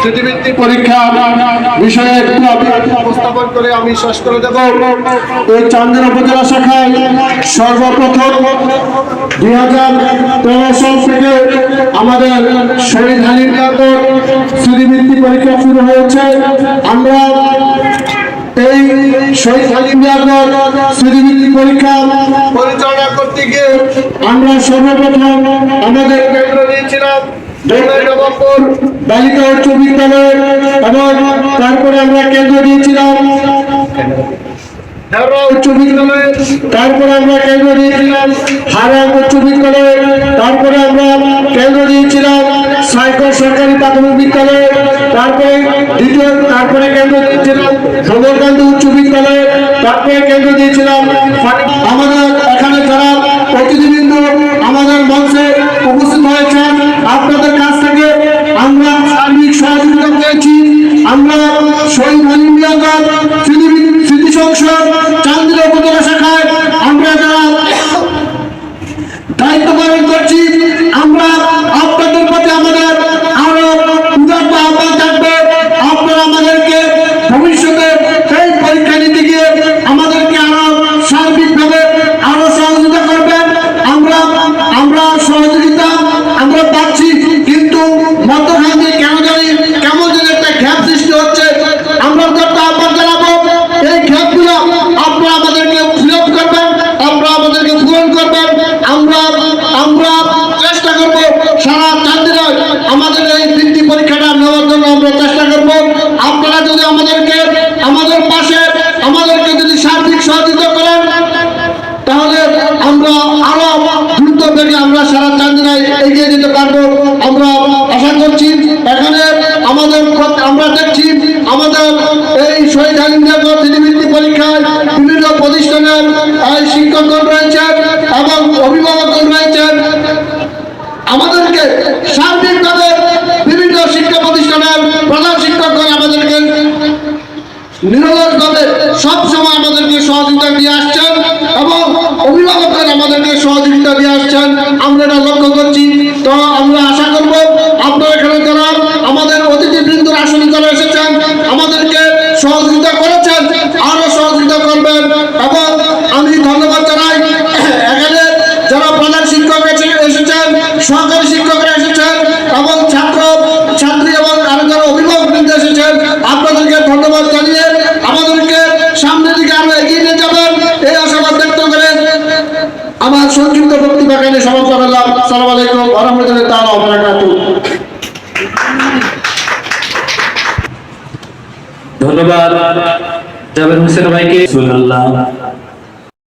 স্মৃতিভিত্তিক পরীক্ষা বিষয়ে একটু আমি উপস্থাপন করে আমি শেষ করে দেব। এই চান্দের উপজেলা শাখায় সর্বপ্রথম দুই হাজার তেরো সাল থেকে আমাদের শহীদ কাকর স্মৃতিভিত্তিক পরীক্ষা শুরু হয়েছে। আমরা এই শহীদ হালিম কাকর স্মৃতিভিত্তিক পরীক্ষা পরিচালনা করতে গিয়ে আমরা সর্বপ্রথম আমাদের কেন্দ্র দিয়েছিলাম বালিকা উচ্চ বিদ্যালয় এবং তারপরে আমরা কেন্দ্র দিয়েছিলাম। উচ্চ বিদ্যালয়ে তারপরে আমরা কেন্দ্র দিয়েছিলাম। হারাং উচ্চ বিদ্যালয়ে তারপরে আমরা কেন্দ্র দিয়েছিলাম সাইকো সরকারি প্রাথমিক বিদ্যালয়ে। তারপরে দ্বিতীয়, তারপরে কেন্দ্র দিয়েছিলাম। সমরকান্দি উচ্চ বিদ্যালয়ে। তারপরে কেন্দ্র দিয়েছিলাম। আমাদের এখানে যারা প্রতিনিধিবৃন্দ আমাদের মঞ্চে উপস্থিত হয়েছেন আপনাদের কাছ থেকে আমরা সার্বিক সহযোগিতা পেয়েছি আমরা শহীদ হালিম মিয়াগার স্মৃতি স্মৃতি সংসদ চান্দিরা উপজেলা শাখায় আমরা যারা দায়িত্ব করছি আমরা আপনাদের প্রতি আমাদের আরও উদার্ত আহ্বান থাকবে আপনারা আমাদেরকে ভবিষ্যতে সেই পরীক্ষা নিতে গিয়ে আমাদেরকে আরও সার্বিকভাবে আরও সহযোগিতা করবেন আমরা আমরা সহযোগিতা আমরা পাচ্ছি কিন্তু মধ্যখান দিয়ে কেন জানি কেমন যেন একটা গ্যাপ সৃষ্টি হচ্ছে আমরা তো একটা আহ্বান জানাব এই গ্যাপগুলো আপনারা আমাদেরকে ফিল করবেন আমরা আমাদেরকে পূরণ করবেন আমরা আমরা চেষ্টা করব সারা চান্দিরায় আমাদের এই বৃত্তি পরীক্ষাটা নেওয়ার জন্য আমরা চেষ্টা করব। আপনারা যদি আমাদেরকে, আমাদের পাশে, আমাদেরকে যদি সার্বিক সহযোগিতা করেন, তাহলে আমরা আরও দ্রুত বেগে আমরা সারা চান্দিনায় এগিয়ে যেতে পারব। আমরা আশা করছি এখানে আমাদের নিরলসভাবে সব সময় আমাদেরকে সহযোগিতা দিয়ে আসছেন এবং অভিভাবকরা আমাদেরকে সহযোগিতা দিয়ে আসছেন। আমরা এটা লক্ষ্য করছি। তো আমরা আশা করব আপনারা এখানে যারা আমাদের অতিথিবৃন্দ আসনে যারা এসেছেন, আমাদেরকে সহযোগিতা করেছেন, আরও সহযোগিতা করবেন এবং আমি ধন্যবাদ জানাই। এখানে যারা প্রধান শিক্ষক এসে- এসেছেন, সহকারী শিক্ষকরা এসেছেন এবং ছাত্র, ছাত্রী এবং আরও যারা অভিভাবক বৃন্দ এসেছেন আপনাদেরকে ধন্যবাদ জানিয়ে আমাদেরকে সামনের দিকে আরও এগিয়ে নিয়ে যাবেন এই আশাবাদ ব্যক্ত করে আমার সংক্ষিপ্ত বক্তব্য এখানে সমাপ্ত করলাম। সালাম আলাইকুম রহমতুল্লাহ ধন্যবাদ। জাবের হোসেন ভাইকে।